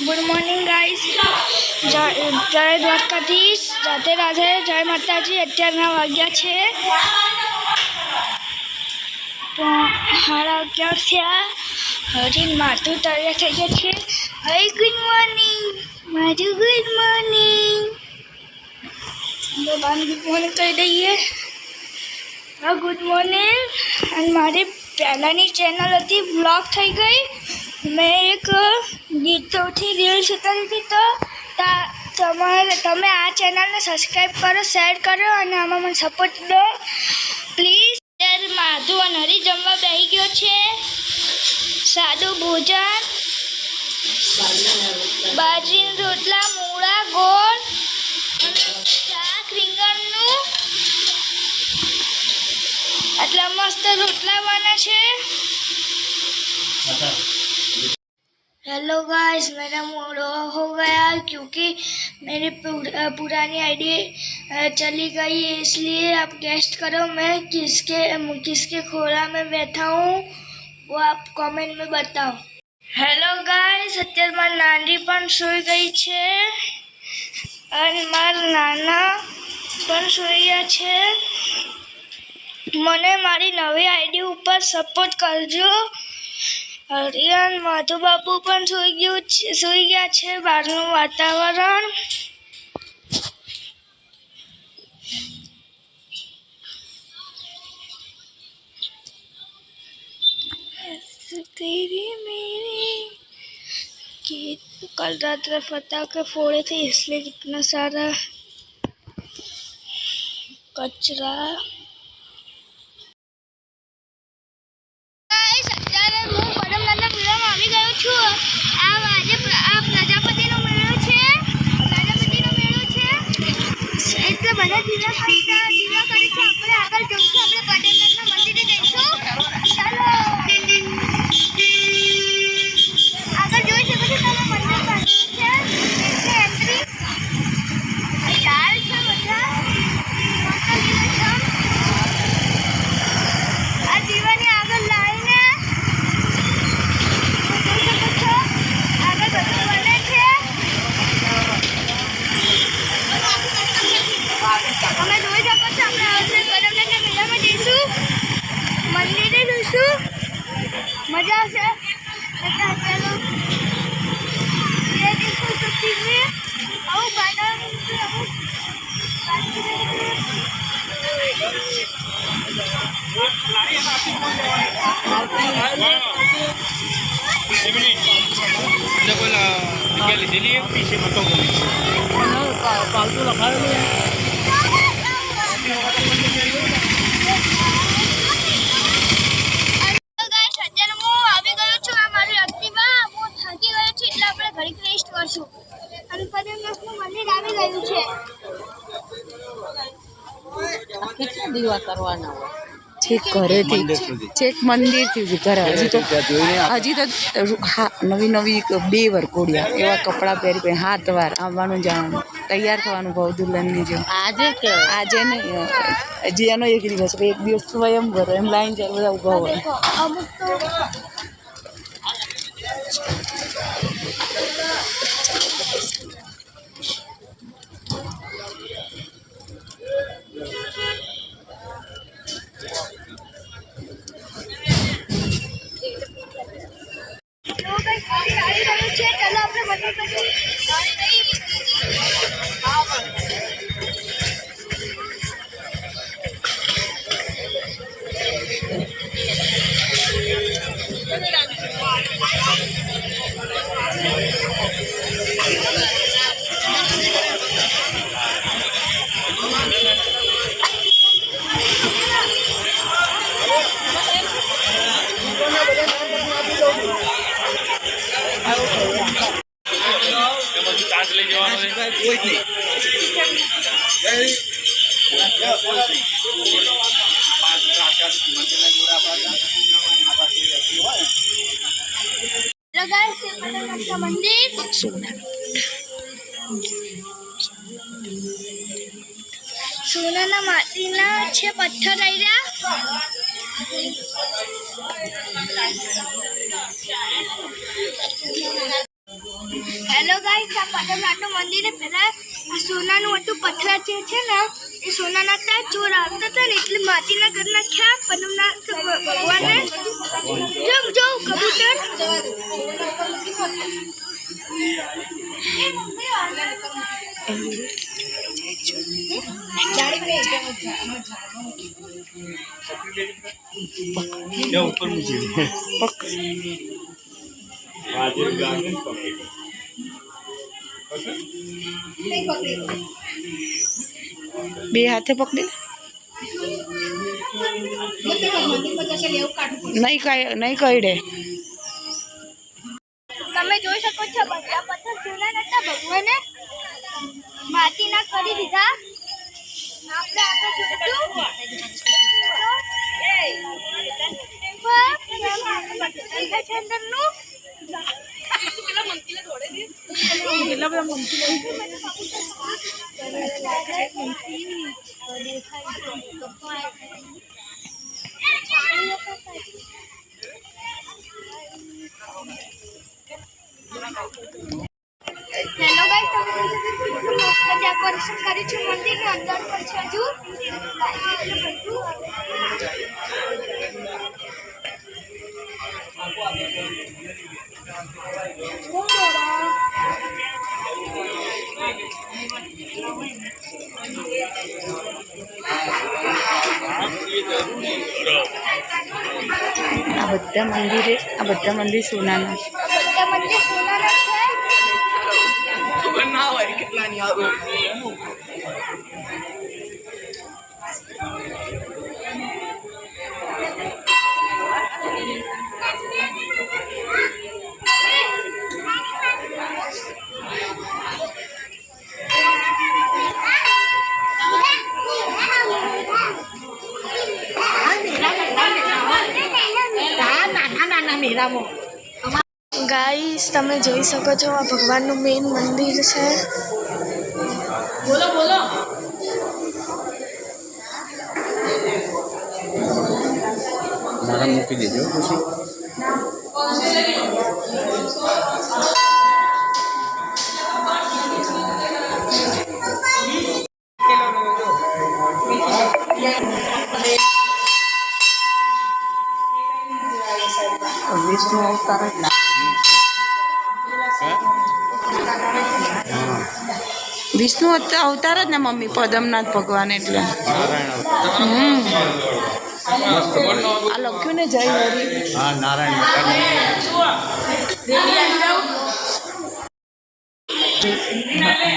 Good morning guys જય જય દ્વારકાધીશ રાધે રાધે જય માતાજી અત્યારના વાગ્યા છે તો હાડા અગિયાર થયા હજી માથું તૈયાર થઈ ગયા છે હઈ ગુડ મોર્નિંગ મારું ગુડ મોર્નિંગ તો બાન ગુડ મોર્નિંગ કહી દઈએ હા ગુડ મોર્નિંગ અને મારી પહેલાંની ચેનલ હતી બ્લોક થઈ ગઈ મેં એક ગીતોથી રીલ્સ ઉતારી હતી તો તમારે તમે આ ચેનલને સબસ્ક્રાઈબ કરો શેર કરો અને આમાં મને સપોર્ટ દો. પ્લીઝ અત્યારે માધુ અને હરી જમવા બેસી ગયો છે. સાદું ભોજન. બાજરીના રોટલા, મૂળા, ગોળ શાક રીંગણનું. આટલા મસ્ત રોટલા બને છે. हेलो गाइस मेरा मूड ऑफ हो गया क्योंकि मेरी पुर- अ, पुरानी आईडी चली गई है इसलिए आप गेस्ट करो मैं किसके किसके खोरा में बैठा हूँ वो आप कमेंट में बताओ હેલો ગાઈસ અત્યારે મારી નાની પણ સૂઈ ગઈ છે અને મારા નાના પણ સૂઈ ગયા છે મને મારી નવી આઈડી ઉપર સપોર્ટ કરજો હરિયાન માધુબાબુ પણ સૂઈ ગયું છે સૂઈ ગયા છે બહારનું વાતાવરણ तेरी मेरी कि कल रात में पटाखे फोड़े थे इसलिए कितना सारा कचरा Dan juga. છું એટલે આપણે ઘડીક રેસ્ટ કરશું અને પદમનાથનું મંદિર આવી ગયું છે કેટલા દીવા કરવાના હોય? છેક ઘરેથી. છેક મંદિરથી જ ઘરે હજી તો હજી તો હા નવી નવી બે વાર કોડિયા. એવા કપડાં પહેરી પહેરી હાથ વાર આવવાનું જવાનું તૈયાર થવાનું ભાવ દુલ્હનની જેમ. આજે આજે નહીં હજી એનો એક દિવસ એક દિવસ સ્વયં ઘરે એમ લાઈન જાય બધા ઊભા હોય. હેલો ગાઈસ એ મંદિર સોનાના માટીના છે પથ્થર રહ્યા. હેલો ગાઈસ આ પદમનાથનું મંદિર પહેલા આ સોનાનું હતું પથ્થર જે છે ને સોનાના હતા ચોર આવતા હતા ને એટલે માટીના ઘર નાખ્યા પદમનાથ ભ- ભગવાને જો જો કબૂતર ત્યાં ઉપર મૂકી દે. વાજે ગાને પકડી લે. બે હાથે પકડી નહીં કઈ નહીં કઈડે તમે જોઈ શકો છો બધા પથ્થર સોના નતા ભગવાને માટીના કરી દીધા. આપણે આગળ જોઈશું. અંદરનું હેલો ગાઈસ તમે જોઈ શકો છો મસ્ત ડેકોરેશન કર્યું છે મંદિરની અંદર પણ છે હજુ. બધા મંદિરે આ બધા મંદિર સોનાના છે. છે ગાઈસ તમે જોઈ શકો છો આ ભગવાનનું મેઇન મંદિર છે. મારા મૂકી દેજો પછી. વિષ્ણુ અવતાર જ ના વિષ્ણુ અવતા- અવતાર જ ને મમ્મી પદમનાથ ભગવાન એટલે. હમ. આ લખ્યું ને જય હરી. હા નારાયણ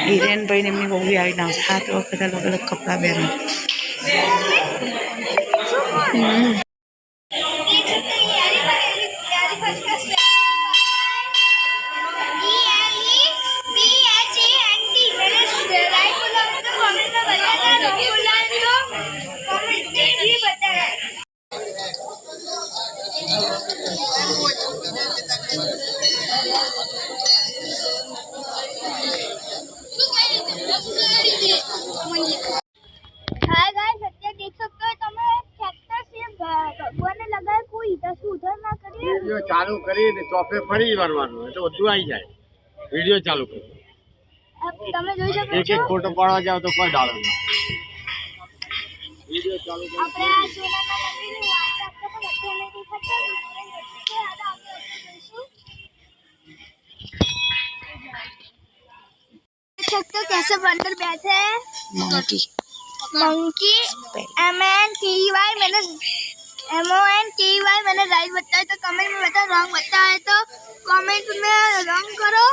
હિરેનભાઈ એમની મમ્મી આવીને ના સાત વખત અલગ અલગ કપડાં પહેરે. વિડીયો ચાલુ કરીને ચોપે ફરી વળવાનું એટલે બધું આવી જાય વિડીયો ચાલુ કરો अब તમે જોઈ શકો એક છો એક ફોટો પાડવા જાવ તો કોઈ ડાળો નહીં વિડીયો ચાલુ કરો सकते हो कैसे बंदर बैठे हैं? Monkey monkey M N T Y मैंने M O N T Y मैंने राइट बताया तो कमेंट में बताओ रॉन्ग बताया तो कमेंट में रॉन्ग करो।